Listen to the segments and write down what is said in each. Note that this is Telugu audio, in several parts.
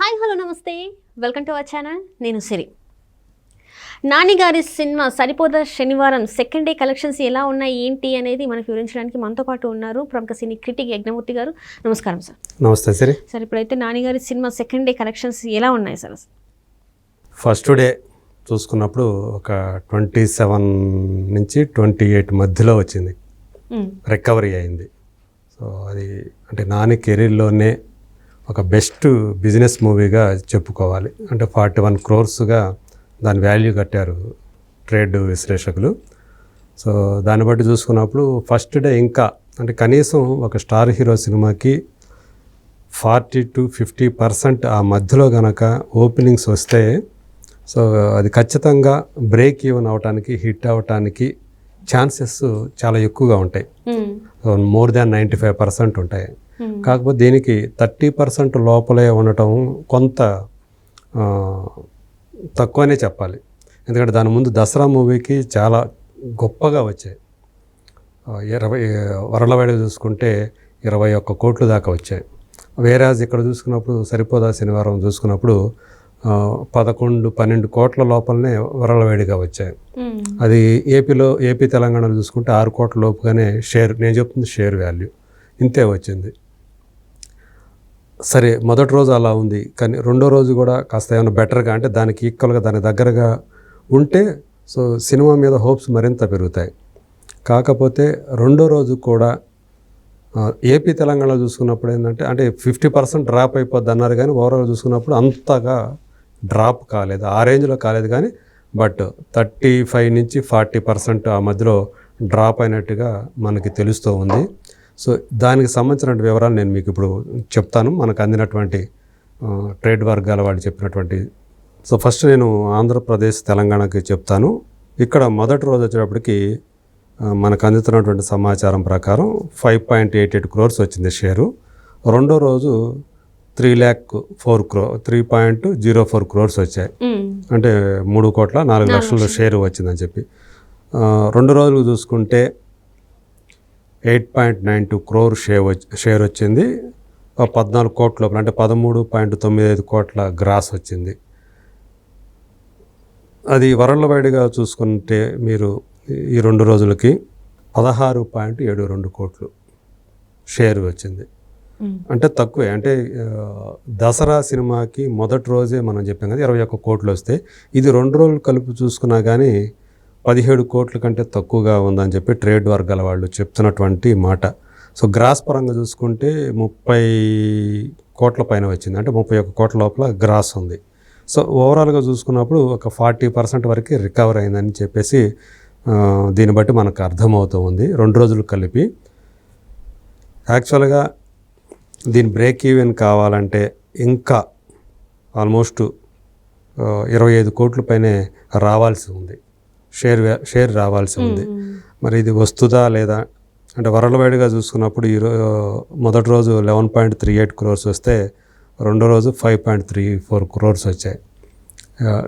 హాయ్ హలో నమస్తే. Welcome to our channel. నేను సిరి. నాని గారి సినిమా సరిపోద శనివారం సెకండ్ డే కలెక్షన్స్ ఎలా ఉన్నాయి ఏంటి అనేది మనకు వివరించడానికి మనతో పాటు ఉన్నారు ప్రముఖ సినీ క్రిటిక్ యజ్ఞమూర్తి గారు. నమస్కారం సార్. నమస్తే సరే. సార్ ఇప్పుడైతే నాని గారి సినిమా సెకండ్ డే కలెక్షన్స్ ఎలా ఉన్నాయి సార్? ఫస్ట్ డే చూసుకున్నప్పుడు ఒక ట్వంటీ సెవెన్ నుంచి ట్వంటీ ఎయిట్ మధ్యలో వచ్చింది. రికవరీ అయింది. సో అది అంటే నాని కెరీర్లోనే ఒక బెస్ట్ బిజినెస్ మూవీగా చెప్పుకోవాలి అంటే ఫార్టీ వన్ క్రోర్స్గా దాని వాల్యూ కట్టారు ట్రేడ్ విశ్లేషకులు సో దాన్ని బట్టి చూసుకున్నప్పుడు ఫస్ట్ డే ఇంకా అంటే కనీసం ఒక స్టార్ హీరో సినిమాకి ఫార్టీ టు ఫిఫ్టీ పర్సెంట్ ఆ మధ్యలో గనక ఓపెనింగ్స్ వస్తే సో అది ఖచ్చితంగా బ్రేక్ ఈవెన్ అవటానికి హిట్ అవటానికి ఛాన్సెస్ చాలా ఎక్కువగా ఉంటాయి. More than ninety five percent ఉంటాయి. కాకపోతే దీనికి థర్టీ పర్సెంట్ లోపలే ఉండటం కొంత తక్కువనే చెప్పాలి. ఎందుకంటే దాని ముందు దసరా మూవీకి చాలా గొప్పగా వచ్చాయి. ఇరవై వరలవాడి చూసుకుంటే ఇరవై ఒక్క కోట్లు దాకా వచ్చాయి. వేరాజ్ ఇక్కడ చూసుకున్నప్పుడు సరిపోదా శనివారం చూసుకున్నప్పుడు పదకొండు పన్నెండు కోట్ల లోపలనే వరలవేడిగా వచ్చాయి. మ్మ్. అది ఏపీలో ఏపీ తెలంగాణలో చూసుకుంటే ఆరు కోట్ల లోపుగానే షేర్ నేను చెప్తుంది షేర్ వాల్యూ. ఇంతే వచ్చింది. సరే మొదటి రోజు అలా ఉంది. కానీ రెండో రోజు కూడా కాస్త ఏమైనా బెటర్గా అంటే దానికి ఈక్వల్గా దానికి దగ్గరగా ఉంటే సో సినిమా మీద హోప్స్ మరింత పెరుగుతాయి. కాకపోతే రెండో రోజు కూడా ఏపీ తెలంగాణలో చూసుకున్నప్పుడు ఏంటంటే అంటే ఫిఫ్టీ పర్సెంట్ డ్రాప్ అయిపోద్ది అన్నారు కానీ ఓవరాల్ చూసుకున్నప్పుడు అంతగా డ్రాప్ కాలేదు. ఆ రేంజ్లో కాలేదు కానీ బట్ థర్టీ ఫైవ్ నుంచి ఫార్టీ పర్సెంట్ ఆ మధ్యలో డ్రాప్ అయినట్టుగా మనకి తెలుస్తూ ఉంది. సో దానికి సంబంధించిన వివరాలు నేను మీకు ఇప్పుడు చెప్తాను. మనకు అందినటువంటి ట్రేడ్ వర్గాల వాళ్ళు చెప్పినటువంటి సో ఫస్ట్ నేను ఆంధ్రప్రదేశ్ తెలంగాణకి చెప్తాను. ఇక్కడ మొదటి రోజు వచ్చేటప్పటికి మనకు అందుతున్నటువంటి సమాచారం ప్రకారం five point eight eight crores వచ్చింది షేరు. రెండో రోజు త్రీ ల్యాక్ ఫోర్ క్రో three point zero four crores వచ్చాయి. అంటే మూడు కోట్ల నాలుగు లక్షల షేర్ వచ్చిందని చెప్పి. రెండు రోజులు చూసుకుంటే eight point nine two crore share share వచ్చింది. పద్నాలుగు కోట్ల లోపల అంటే పదమూడు పాయింట్ తొమ్మిది ఐదు కోట్ల గ్రాస్ వచ్చింది. అది వరల్డ్వైడ్గా చూసుకుంటే మీరు ఈ రెండు రోజులకి పదహారు పాయింట్ ఏడు రెండు కోట్లు షేర్ వచ్చింది. అంటే తక్కువే. అంటే దసరా సినిమాకి మొదటి రోజే మనం చెప్పాం కదా ఇరవై ఒక్క కోట్లు వస్తే ఇది రెండు రోజులు కలిపి చూసుకున్నా కానీ పదిహేడు కోట్ల కంటే తక్కువగా ఉందని చెప్పి ట్రేడ్ వర్గాల వాళ్ళు చెప్తున్నటువంటి మాట. సో గ్రాస్ పరంగా చూసుకుంటే ముప్పై కోట్ల పైన వచ్చింది. అంటే ముప్పై ఒక్క కోట్ల లోపల గ్రాస్ ఉంది. సో ఓవరాల్గా చూసుకున్నప్పుడు ఒక ఫార్టీ పర్సెంట్ వరకు రికవర్ అయిందని చెప్పేసి దీన్ని బట్టి మనకు అర్థమవుతూ ఉంది. రెండు రోజులు కలిపి. యాక్చువల్గా దీని బ్రేక్ ఈవెన్ కావాలంటే ఇంకా ఆల్మోస్ట్ ఇరవై ఐదు కోట్ల పైనే రావాల్సి ఉంది. షేర్ షేర్ రావాల్సి ఉంది. మరి ఇది వస్తుందా లేదా? అంటే వరల్డ్వైడ్గా చూసుకున్నప్పుడు ఈ మొదటి రోజు eleven point three eight crores వస్తే రెండో రోజు five point three four crores వచ్చాయి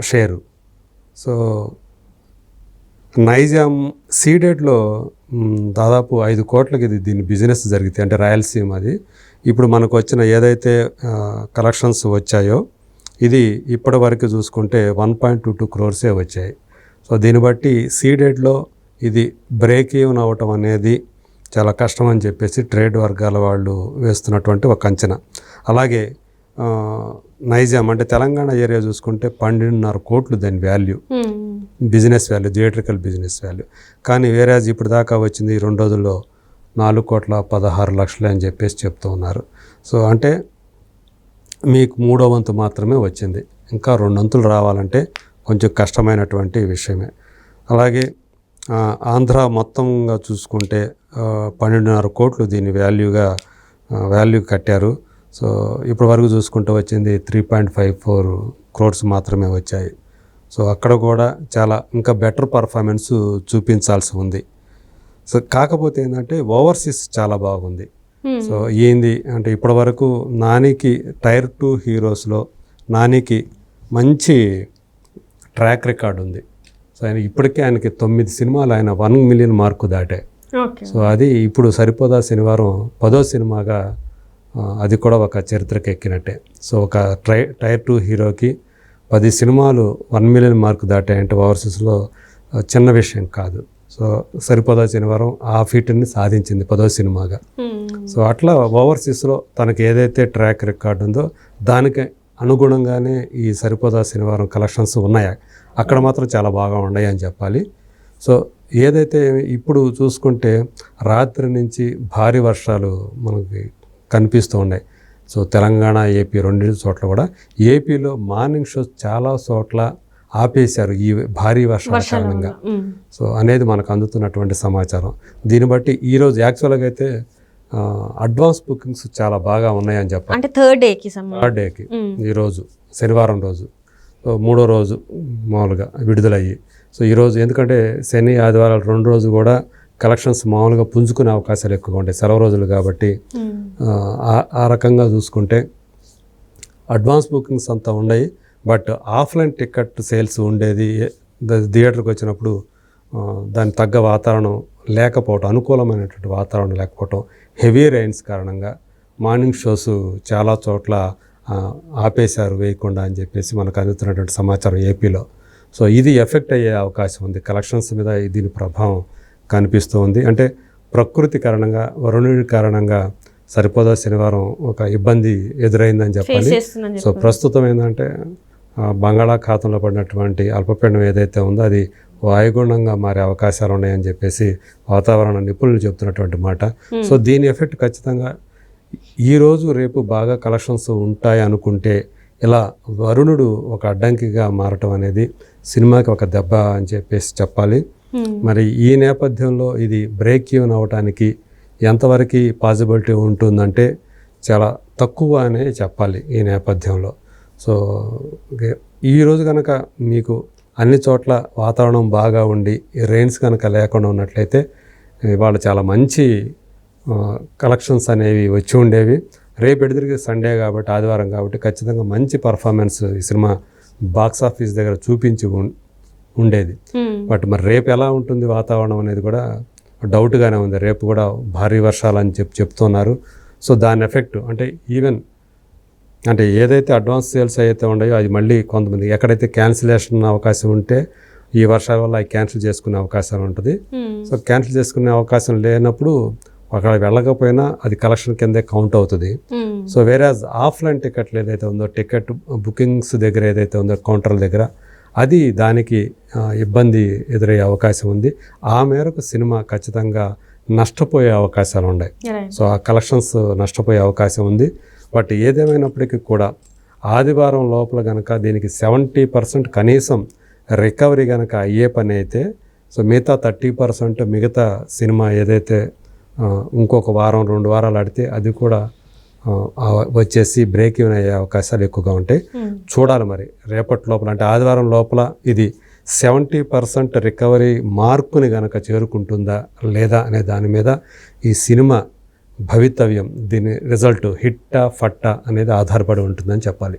షేరు. సో నైజాం సీడెడ్లో దాదాపు ఐదు కోట్లకి ఇది దీని బిజినెస్ జరిగితే అంటే రాయలసీమ అది. ఇప్పుడు మనకు వచ్చిన ఏదైతే కలెక్షన్స్ వచ్చాయో ఇది ఇప్పటి వరకు చూసుకుంటే వన్ పాయింట్ టూ టూ క్రోర్సే వచ్చాయి. సో దీన్ని బట్టి సీడెడ్లో ఇది బ్రేక్ ఈవెన్ అవ్వటం అనేది చాలా కష్టం అని చెప్పేసి ట్రేడ్ వర్గాల వాళ్ళు వేస్తున్నటువంటి ఒక అంచనా. అలాగే నైజాం అంటే తెలంగాణ ఏరియా చూసుకుంటే పన్నెండున్నర కోట్లు దాని value. Business value theatrical business value. కానీ వేరే ఇప్పుడు దాకా వచ్చింది రెండు రోజుల్లో నాలుగు కోట్ల పదహారు లక్షలు అని చెప్పేసి చెప్తూ ఉన్నారు. సో అంటే మీకు మూడో వంతు మాత్రమే వచ్చింది. ఇంకా రెండొంతులు రావాలంటే కొంచెం కష్టమైనటువంటి విషయమే. అలాగే ఆంధ్ర మొత్తంగా చూసుకుంటే పన్నెండున్నర కోట్లు దీని వాల్యూగా వాల్యూ కట్టారు. సో ఇప్పటి వరకు చూసుకుంటూ వచ్చింది three point five four crores మాత్రమే వచ్చాయి. సో అక్కడ కూడా చాలా ఇంకా బెటర్ పర్ఫార్మెన్స్ చూపించాల్సి ఉంది. సో కాకపోతే ఏంటంటే ఓవర్సీస్ చాలా బాగుంది. సో ఏంది అంటే ఇప్పటి వరకు నానికి టైర్ టూ హీరోస్లో నానికి మంచి ట్రాక్ రికార్డ్ ఉంది. సో ఆయన ఇప్పటికే ఆయనకి తొమ్మిది సినిమాలు ఆయన వన్ మిలియన్ మార్కు దాటాయి సో అది ఇప్పుడు సరిపోదా శనివారం పదో సినిమాగా అది కూడా ఒక చరిత్రకి ఎక్కినట్టే. సో ఒక ట్రై టైర్ టూ హీరోకి పది సినిమాలు వన్ మిలియన్ మార్క్ దాటాయంటే ఓవర్సీస్లో చిన్న విషయం కాదు. సో సరిపోదా శనివారం ఆ ఫీట్ని సాధించింది పదో సినిమాగా. సో అట్లా ఓవర్సీస్లో తనకి ఏదైతే ట్రాక్ రికార్డ్ ఉందో దానికి అనుగుణంగానే ఈ సరిపోదా శనివారం కలెక్షన్స్ ఉన్నాయా. అక్కడ మాత్రం చాలా బాగా ఉన్నాయి అని చెప్పాలి. సో ఏదైతే ఇప్పుడు చూసుకుంటే రాత్రి నుంచి భారీ వర్షాలు మనకి కనిపిస్తూ ఉన్నాయి. సో తెలంగాణ ఏపీ రెండు చోట్ల కూడా. ఏపీలో మార్నింగ్ షోస్ చాలా చోట్ల ఆపేశారు ఈ భారీ వర్షాల కారణంగా. సో అనేది మనకు అందుతున్నటువంటి సమాచారం. దీన్ని బట్టి ఈరోజు యాక్చువల్గా అయితే అడ్వాన్స్ బుకింగ్స్ చాలా బాగా ఉన్నాయని చెప్పాలి అంటే థర్డ్ డేకి థర్డ్ డేకి. ఈరోజు శనివారం రోజు. సో మూడో రోజు మామూలుగా విడుదలయ్యి. సో ఈరోజు ఎందుకంటే శని ఆదివారాలు రెండు రోజు కూడా కలెక్షన్స్ మామూలుగా పుంజుకునే అవకాశాలు ఎక్కువగా ఉంటాయి. సెలవు రోజులు కాబట్టి. ఆ, రకంగా చూసుకుంటే అడ్వాన్స్ బుకింగ్స్ అంతా ఉన్నాయి. బట్ ఆఫ్లైన్ టికెట్ సేల్స్ ఉండేది థియేటర్కి వచ్చినప్పుడు ఆ, దానికి తగ్గ వాతావరణం లేకపోవటం అనుకూలమైనటువంటి వాతావరణం లేకపోవటం హెవీ రైన్స్ కారణంగా మార్నింగ్ షోస్ చాలా చోట్ల ఆపేశారు వేయకుండా అని చెప్పేసి మనకు అందుతున్నటువంటి సమాచారం ఏపీలో. సో ఇది ఎఫెక్ట్ అయ్యే అవకాశం ఉంది. కలెక్షన్స్ మీద దీని ప్రభావం కనిపిస్తూ ఉంది. అంటే ప్రకృతి కారణంగా వరుణుడి కారణంగా సరిపోదా శనివారం ఒక ఇబ్బంది ఎదురైందని చెప్పాలి. సో ప్రస్తుతం ఏంటంటే బంగాళాఖాతంలో పడినటువంటి అల్పపీడనం ఏదైతే ఉందో అది వాయుగుండంగా మారే అవకాశాలు ఉన్నాయని చెప్పేసి వాతావరణ నిపుణులు చెప్తున్నటువంటి మాట. సో దీని ఎఫెక్ట్ ఖచ్చితంగా ఈ రోజు రేపు బాగా కలెక్షన్స్ ఉంటాయి అనుకుంటే ఇలా వరుణుడు ఒక అడ్డంకిగా మారటం అనేది సినిమాకి ఒక దెబ్బ అని చెప్పేసి చెప్పాలి. మరి ఈ నేపథ్యంలో ఇది బ్రేక్ ఈవెన్ అవటానికి ఎంతవరకు పాసిబిలిటీ ఉంటుందంటే చాలా తక్కువ అనే చెప్పాలి ఈ నేపథ్యంలో. సో. ఈ రోజు కనుక మీకు అన్ని చోట్ల వాతావరణం బాగా ఉండి రెయిన్స్ కనుక లేకుండా ఉన్నట్లయితే ఇవాళ చాలా మంచి కలెక్షన్స్ అనేవి వచ్చి ఉండేవి. రేపు ఎదురుగా సండే కాబట్టి ఆదివారం కాబట్టి ఖచ్చితంగా మంచి పర్ఫార్మెన్స్ ఈ సినిమా బాక్స్ ఆఫీస్ దగ్గర చూపించి ఉండేది. బట్ మరి రేపు ఎలా ఉంటుంది వాతావరణం అనేది కూడా డౌట్గానే ఉంది. రేపు కూడా భారీ వర్షాలు అని చెప్పి చెప్తున్నారు. సో దాని ఎఫెక్ట్ అంటే ఈవెన్ అంటే ఏదైతే అడ్వాన్స్ సేల్స్ అయితే ఉన్నాయో అది మళ్ళీ కొంతమంది ఎక్కడైతే క్యాన్సిలేషన్ అవకాశం ఉంటే ఈ వర్షాల వల్ల అవి క్యాన్సిల్ చేసుకునే అవకాశం ఉంటుంది. సో క్యాన్సిల్ చేసుకునే అవకాశం లేనప్పుడు అక్కడ వెళ్ళకపోయినా అది కలెక్షన్ కిందే కౌంట్ అవుతుంది. సో వేరే ఆఫ్లైన్ టికెట్లు ఏదైతే ఉందో టికెట్ బుకింగ్స్ దగ్గర ఏదైతే ఉందో కౌంటర్ల దగ్గర అది దానికి ఇబ్బంది ఎదురయ్యే అవకాశం ఉంది. ఆ మేరకు సినిమా ఖచ్చితంగా నష్టపోయే అవకాశాలు ఉన్నాయి. సో ఆ కలెక్షన్స్ నష్టపోయే అవకాశం ఉంది. బట్ ఏదేమైనప్పటికీ కూడా ఆదివారం లోపల కనుక దీనికి సెవెంటీ పర్సెంట్ కనీసం రికవరీ కనుక అయ్యే పని అయితే సో మిగతా థర్టీ పర్సెంట్ మిగతా సినిమా ఏదైతే ఇంకొక వారం రెండు వారాలు ఆడితే అది కూడా వచ్చేసి బ్రేక్ ఈవెన్ అయ్యే అవకాశాలు ఎక్కువగా ఉంటాయి. చూడాలి మరి. రేపటి లోపల అంటే ఆదివారం లోపల ఇది సెవెంటీ పర్సెంట్ రికవరీ మార్కుని గనక చేరుకుంటుందా లేదా అనే దాని మీద ఈ సినిమా భవితవ్యం దీని రిజల్ట్ హిట్ట ఫట్టా అనేది ఆధారపడి ఉంటుందని చెప్పాలి.